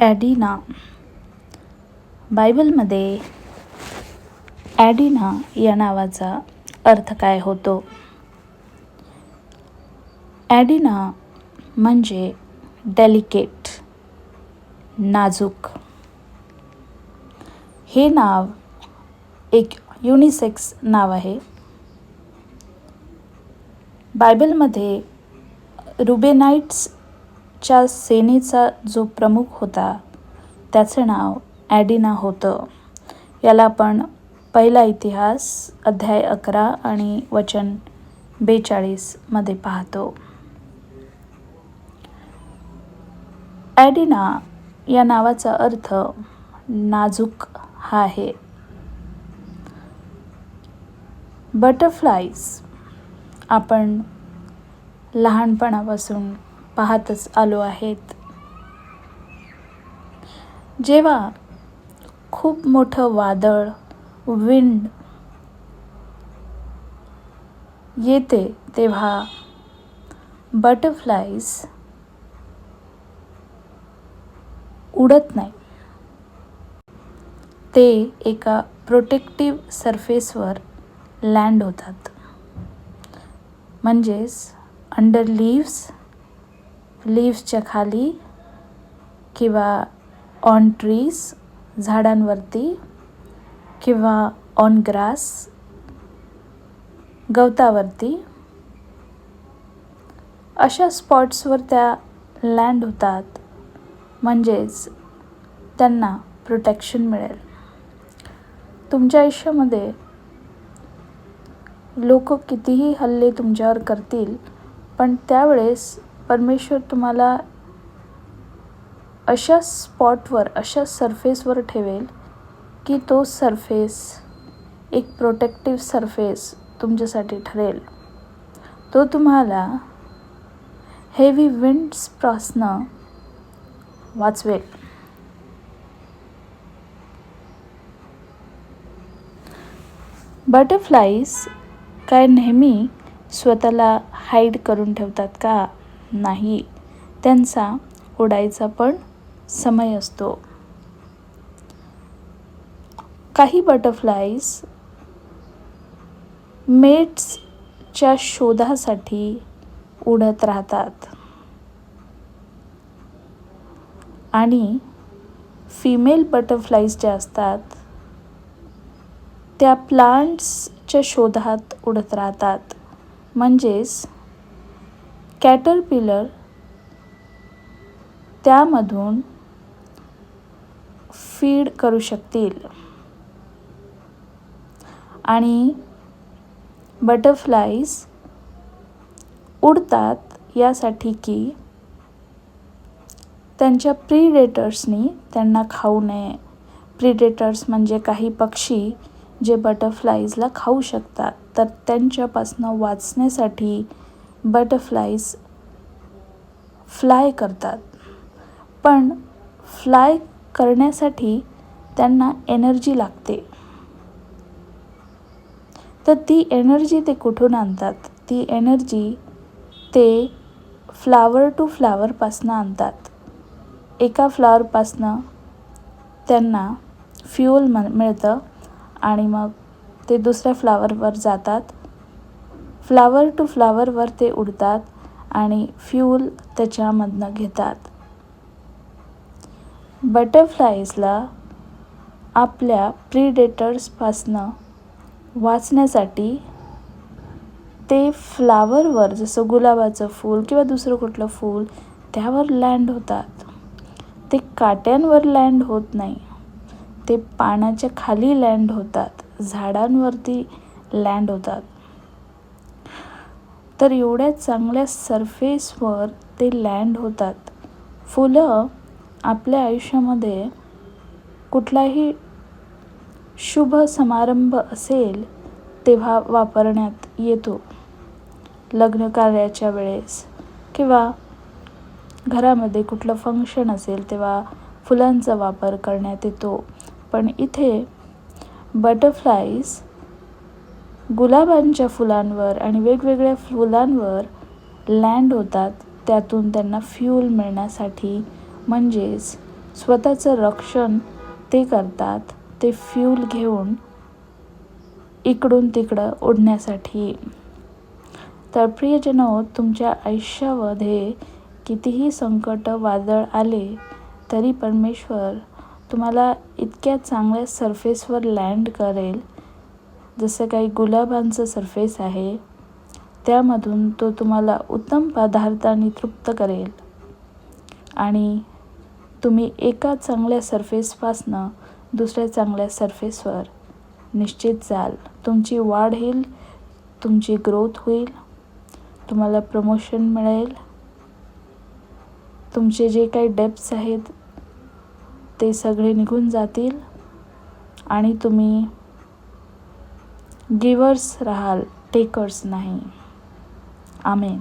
ॲडिना. बायबलमध्ये ॲडिना या नावाचा अर्थ काय होतो? ॲडिना म्हणजे डेलिकेट नाजूक. हे नाव एक युनिसेक्स नाव आहे. बायबलमध्ये च्या सेनेचा जो प्रमुख होता त्याचं नाव ॲडिना होतं. याला आपण पहिला इतिहास अध्याय अकरा आणि वचन बेचाळीसमध्ये पाहतो. ॲडिना या नावाचा अर्थ नाजूक हा आहे. बटरफ्लाईज आपण लहानपणापासून पाहतच आलो आहेत. जेव्हा खूप मोठं वादळ विंड येते तेव्हा बटरफ्लाईज उडत नाही. ते एका प्रोटेक्टिव्ह सरफेसवर लँड होतात. म्हणजेच अंडर लीव्स लीव्सच्या खाली किंवा ऑन ट्रीज झाडांवरती किंवा ऑन ग्रास गवतावरती. अशा स्पॉट्सवर त्या लँड होतात. म्हणजेच त्यांना प्रोटेक्शन मिळेल. तुमच्या आयुष्यामध्ये लोक कितीही हल्ले तुमच्यावर करतील पण त्यावेळेस परमेश्वर तुम्हाला अशा स्पॉटवर अशा सरफेसवर ठेवेल की तो सरफेस एक प्रोटेक्टिव्ह सरफेस तुमच्यासाठी ठरेल. तो तुम्हाला हेवी विंड्सपासनं वाचवेल. बटरफ्लाईज काय नेहमी स्वतःला हाईड करून ठेवतात का? नाही. त्यांचा उडायचा पण समय असतो. काही बटरफ्लाईज मेट्सच्या शोधासाठी उडत राहतात. आणि फिमेल बटरफ्लाईज ज्या असतात त्या प्लांट्सच्या शोधात उडत राहतात. म्हणजेच कॅटरपिलर त्यामधून फीड करू शकतील. आणि बटरफ्लाईज उडतात यासाठी की त्यांच्या प्रिडेटर्सनी त्यांना खाऊ नये. प्रिडेटर्स म्हणजे काही पक्षी जे बटरफ्लाईजला खाऊ शकतात तर त्यांच्यापासनं वाचण्यासाठी बटरफ्लाईज फ्लाय करतात. पण फ्लाय करण्यासाठी त्यांना एनर्जी लागते. तर ती एनर्जी ते कुठून आणतात? ती एनर्जी ते फ्लावर टू फ्लावरपासनं आणतात. एका फ्लावरपासनं त्यांना फ्युअल म मिळतं आणि मग ते दुसऱ्या फ्लावरवर जातात. फ्लावर टू फ्लावरवर ते उडतात आणि फ्यूल त्याच्यामधनं घेतात. बटरफ्लाईजला आपल्या प्रिडेटर्सपासनं वाचण्यासाठी ते फ्लावरवर जसं गुलाबाचं फूल किंवा दुसरं कुठलं फूल त्यावर लँड होतात. ते काट्यांवर लँड होत नाही. ते पाण्याच्या खाली लँड होतात. झाडांवरती लँड होतात. तर एवढ्या चांगल्या सरफेसवर ते लँड होतात. फुलं आपल्या आयुष्यामध्ये कुठलाही शुभ समारंभ असेल तेव्हा वापरण्यात येतो. लग्न कार्याच्या वेळेस किंवा घरामध्ये कुठलं फंक्शन असेल तेव्हा फुलांचा वापर करण्यात येतो. पण इथे बटरफ्लाईज गुलाबांच्या फुलांवर आणि वेगवेगळ्या फुलांवर लँड होतात. त्यातून त्यांना फ्यूल मिळण्यासाठी म्हणजेच स्वतःचं रक्षण ते करतात. ते फ्यूल घेऊन इकडून तिकडं उडण्यासाठी तर प्रियजनो तुमच्या आयुष्यामध्ये कितीही संकट वादळ आले तरी परमेश्वर तुम्हाला इतक्या चांगल्या सरफेसवर लँड करेल. जसं काही गुलाबांचं सरफेस आहे त्यामधून तो तुम्हाला उत्तम पदार्थाने तृप्त करेल. आणि तुम्ही एका चांगल्या सरफेसपासनं दुसऱ्या चांगल्या सरफेसवर निश्चित जाल. तुमची वाढ होईल तुमची ग्रोथ होईल तुम्हाला प्रमोशन मिळेल. तुमचे जे काही डेप्स आहेत ते सगळे निघून जातील. आणि तुम्ही गिवर्स राहाल टेकर्स नाही. आमेन.